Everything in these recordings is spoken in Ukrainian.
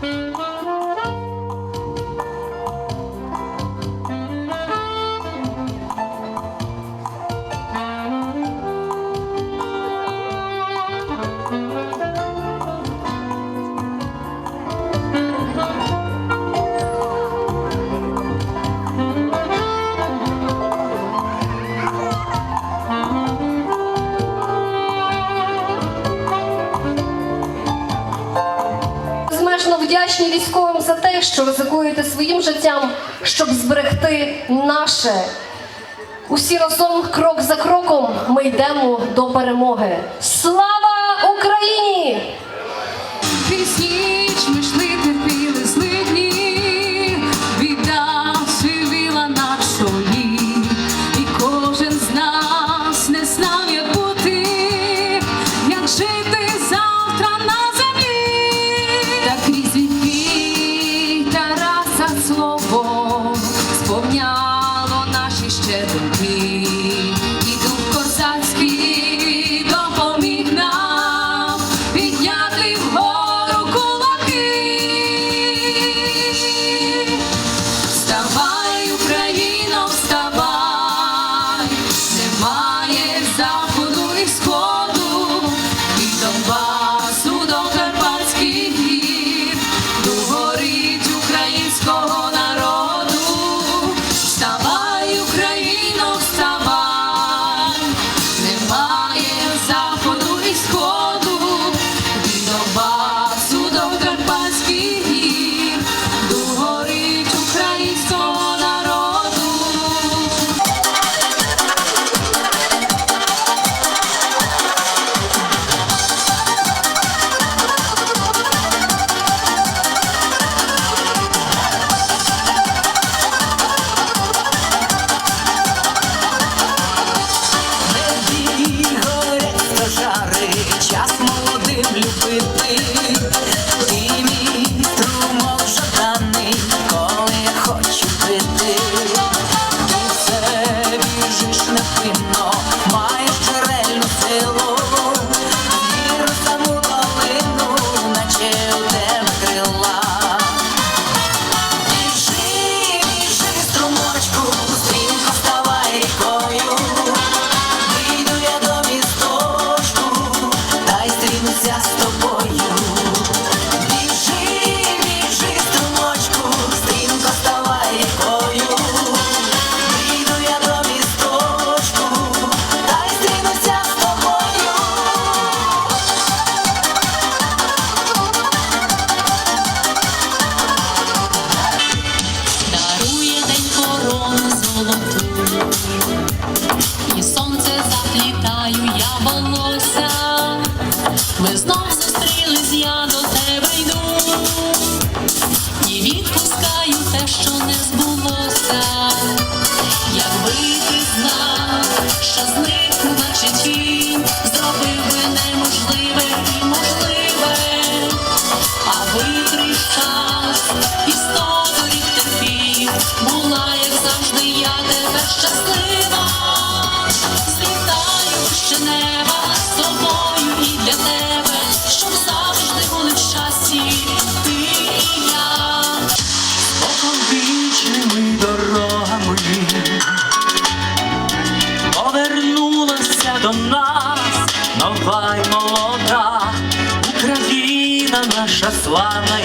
Bye. вдячні військовим за те, що ризикуєте своїм життям, щоб зберегти наше. Усі разом, крок за кроком, ми йдемо до перемоги. Слава Україні! Крізь ніч ми йшли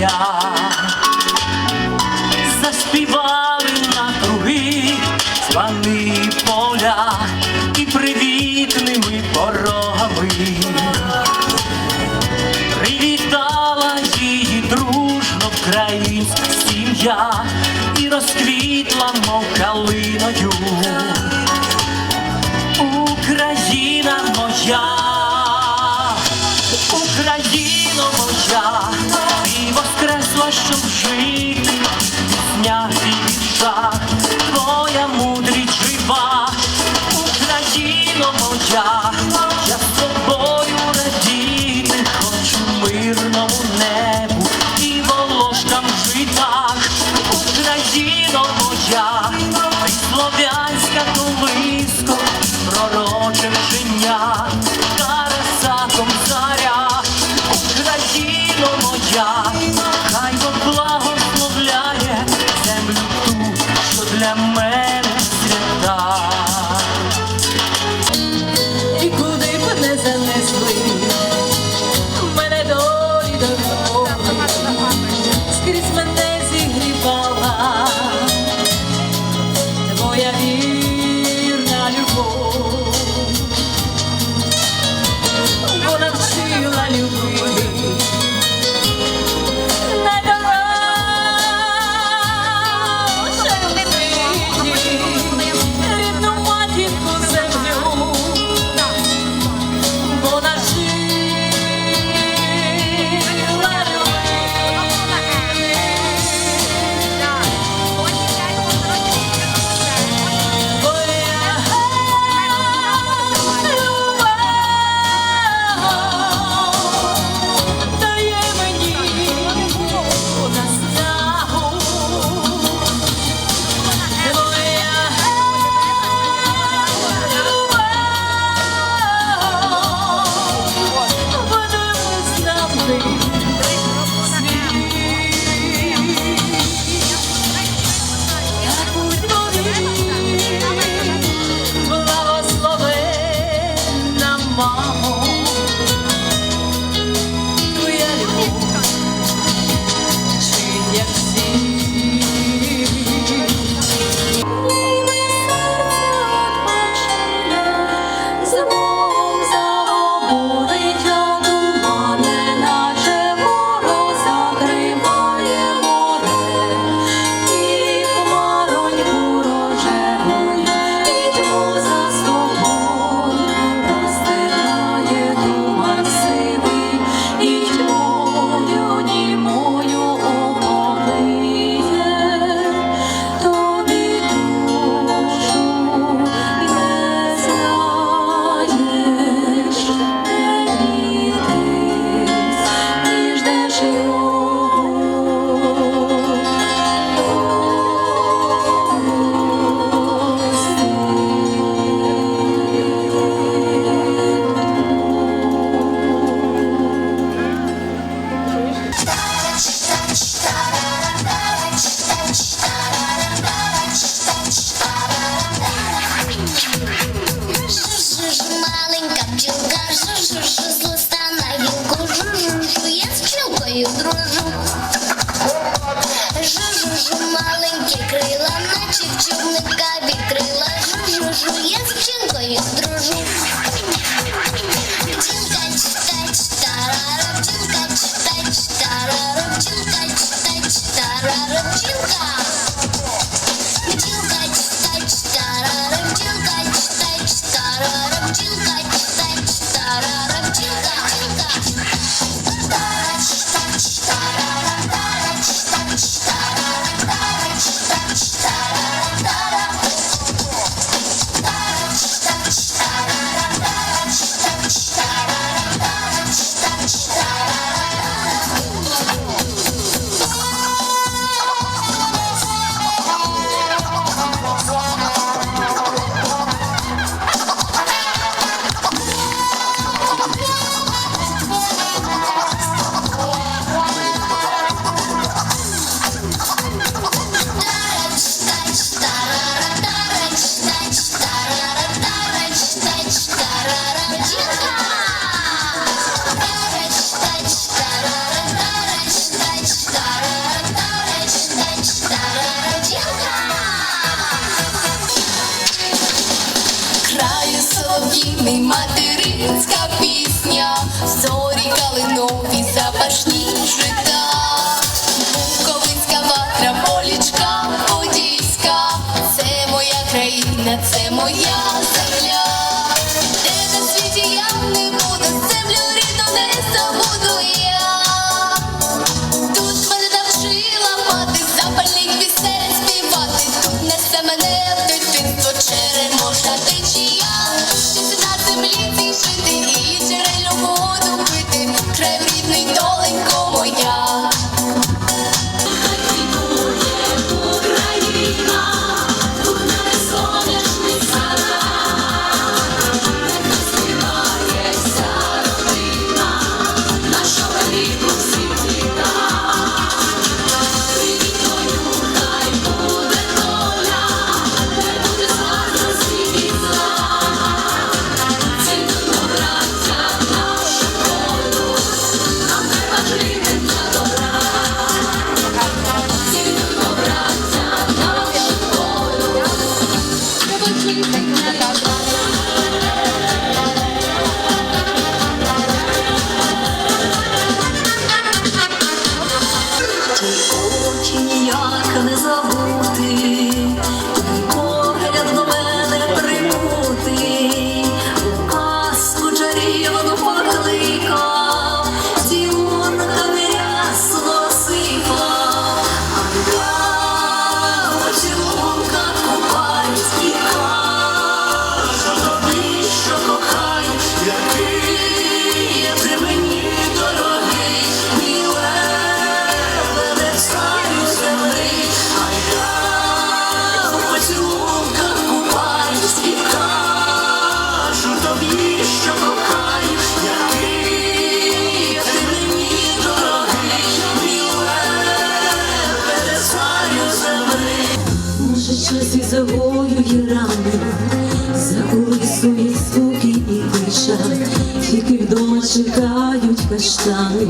моя, заспівай. Народжен життя, карасаком царя, Україно моя, хай благословляє землю ту, що для мене свята. І куди б занесли, мене долі скрізь мене зігрівала. тобі здружу. Жужужу, маленькі крила, наче в човнику. материнська пісня, зорі калинові запашні жита, Буковинська ватра, полічка, подільська, це моя країна, це моя. чекають каштани.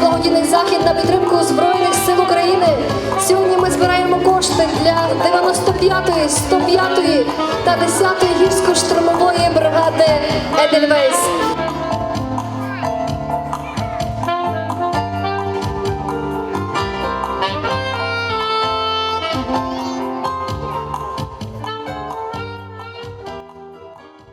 Благодійний захід на підтримку Збройних сил України. Сьогодні ми збираємо кошти для 95-ї, 105-ї та 10-ї гірсько-штурмової бригади Едельвейс.